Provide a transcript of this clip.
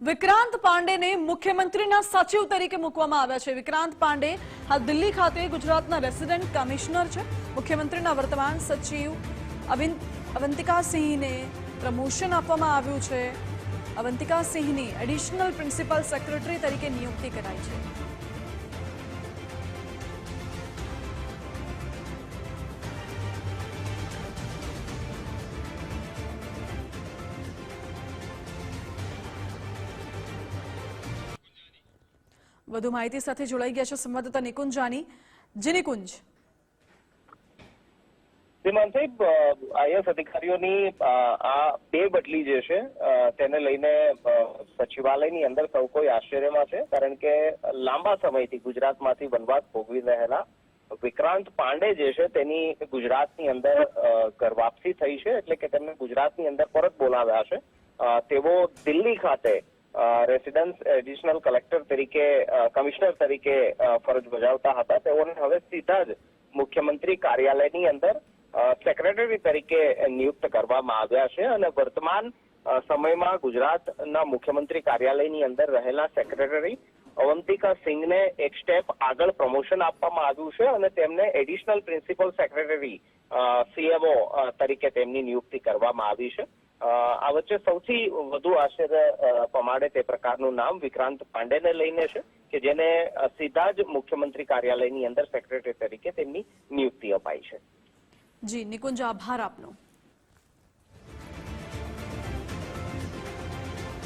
વિક્રાંત પાંડેને મુખ્યમંત્રીના સચિવ તરીકે મૂકવામાં આવ્યા છે. વિક્રાંત પાંડે હાલ દિલ્હી ખાતે ગુજરાતના રેસિડેન્ટ કમિશનર છે. મુખ્યમંત્રીના વર્તમાન સચિવ અવંતિકા સિંહને પ્રમોશન આપવામાં આવ્યું છે. અવંતિકા સિંહની એડિશનલ પ્રિન્સિપલ સેક્રેટરી તરીકે નિયુક્તિ કરાઈ છે. વધુ માહિતી સાથે જોડાઈ ગયા છે સંવાદદાતા નિકુંજ જાની. જી નિકુંજ. શ્રીમાન સાહેબ આઈએસ અધિકારીઓની આ બે બદલી જે છે તેને લઈને સચિવાલયની અંદર સૌ કોઈ આશ્ચર્યમાં છે, કારણ કે લાંબા સમયથી ગુજરાતમાંથી વનવાસ ભોગવી રહેલા વિક્રાંત પાંડે જે છે, તેની ગુજરાતની અંદર ઘર વાપસી થઈ છે, એટલે કે તેમને ગુજરાતની અંદર પરત બોલાવ્યા છે. તેઓ દિલ્હી ખાતે રેસિડન્સ એડિશનલ કલેક્ટર તરીકે કમિશનર તરીકે ફરજ બજાવતા હતા. તેઓને હવે સીધા જ મુખ્યમંત્રી કાર્યાલયની અંદર સેક્રેટરી તરીકે નિયુક્ત કરવામાં આવ્યા છે અને વર્તમાન સમયમાં ગુજરાતના મુખ્યમંત્રી કાર્યાલયની અંદર રહેલા સેક્રેટરી અવંતિકા સિંઘને એક સ્ટેપ આગળ પ્રમોશન આપવામાં આવ્યું છે અને તેમને એડિશનલ પ્રિન્સિપલ સેક્રેટરી સીએમઓ તરીકે તેમની નિયુક્તિ કરવામાં આવી છે. આ વચ્ચે સૌથી વધુ આશ્ચર્ય પમાડે તે પ્રકારનું નામ વિક્રાંત પાંડેને લઈને છે, કે જેને સીધા જ મુખ્યમંત્રી કાર્યાલયની અંદર સેક્રેટરી તરીકે તેમની નિયુક્તિ અપાઈ છે. જી, નિકુંજ, આભાર આપનો.